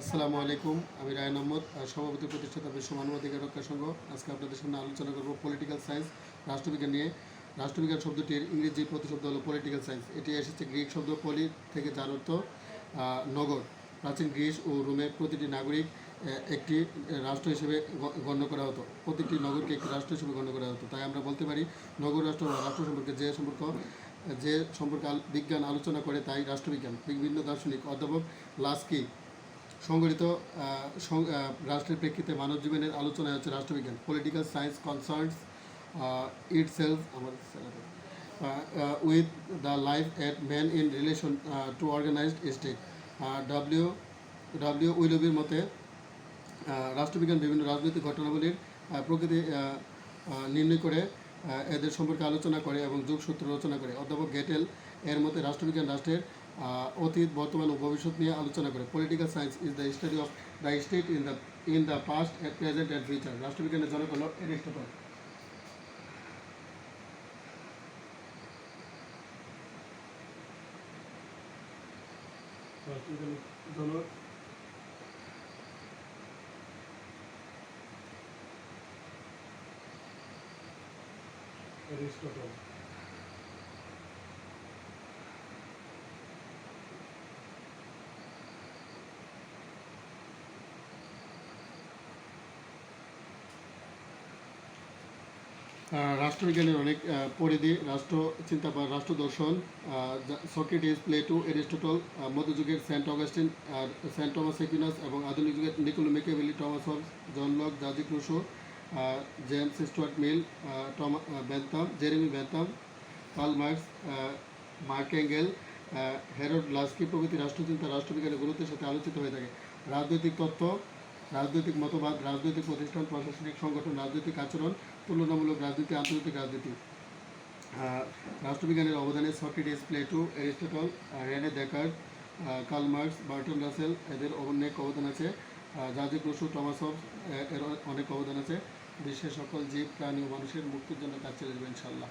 আসসালামু আলাইকুম আমি রায় আহ, সভাপতি প্রতিষ্ঠাতা বিশ্ব মানবাধিকার রক্ষা সংঘ। আজকে আপনাদের সামনে আলোচনা করব পলিটিক্যাল সায়েন্স রাষ্ট্রবিজ্ঞান নিয়ে। রাষ্ট্রবিজ্ঞান শব্দটির ইংরেজি প্রতিশব্দ হলো পলিটিক্যাল সায়েন্স এটি এসেছে গ্রিক শব্দ পলি থেকে যার অর্থ নগর। প্রাচীন গ্রিস ও রোমে প্রতিটি নাগরিক একটি রাষ্ট্র হিসেবে গণ্য করা হতো। প্রতিটি নগরকে একটি রাষ্ট্র হিসেবে গণ্য করা হতো। তাই আমরা বলতে পারি নগর রাষ্ট্র রাষ্ট্র সম্পর্কে যে সম্পর্ক যে সম্পর্কে বিজ্ঞান আলোচনা করে তাই রাষ্ট্রবিজ্ঞান। বিভিন্ন দার্শনিক অধ্যাপক লাস্কি সংগঠিত রাষ্ট্রের প্রেক্ষিতে মানব জীবনের আলোচনায় হচ্ছে রাষ্ট্রবিজ্ঞান political science concerns itself with the life at man in relation to organised state W W উইলবির মতে রাষ্ট্রবিজ্ঞান বিভিন্ন রাজনৈতিক ঘটনাবলীর প্রকৃতি নির্ণয় করে এদের সম্পর্কে আলোচনা করে এবং যোগসূত্র রচনা করে। অধ্যাপক গেটেল এর মতে রাষ্ট্রবিজ্ঞান রাষ্ট্রের অতীত, বর্তমান ও ভবিষ্যৎ নিয়ে আলোচনা করে। Political science is the study of the state in the in the past at present and future রাষ্ট্রবিজ্ঞানের জনক হল এরিস্টটল রাষ্ট্রবিজ্ঞানের রাষ্ট্রবিজ্ঞানের অনেক পরিধি রাষ্ট্র চিন্তা বা রাষ্ট্র দর্শন সক্রেটিস প্লেটো এরিস্টটল মধ্যযুগের সেন্ট অগাস্টিন আর সেন্ট টমাস একুইনাস এবং আধুনিক যুগের Niccolo Machiavelli Thomas Hobbes John Locke জাজি Rousseau James Stuart Mill টমা আহ, Bentham Jeremy Bentham Karl Marx Marx Engels আহ, হেরড লাস্কি প্রভৃতি রাষ্ট্রচিন্তা রাষ্ট্রবিজ্ঞানের গুরুত্বের সাথে আলোচিত হয়ে থাকে। রাজনৈতিক তত্ত্ব রাজনৈতিক মতবাদ রাজনৈতিক প্রতিষ্ঠান প্রশাসনিক সংগঠন রাজনৈতিক আচরণ তুলনামূলক রাজনীতি আন্তর্জাতিক রাজনীতি। রাষ্ট্রবিজ্ঞানের অবদানে সক্রেটিস প্লেটো এরিস্টটল আহ, Rene Descartes Karl Marx Bertrand Russell এদের অনেক অবদান আছে। জাজি ক্রুশু টমাস হবস এর অনেক অবদান আছে। বিশ্বের সকল জীব প্রাণী ও মানুষের মুক্তির জন্য কাজ চালিয়ে যাবে ইনশাল্লাহ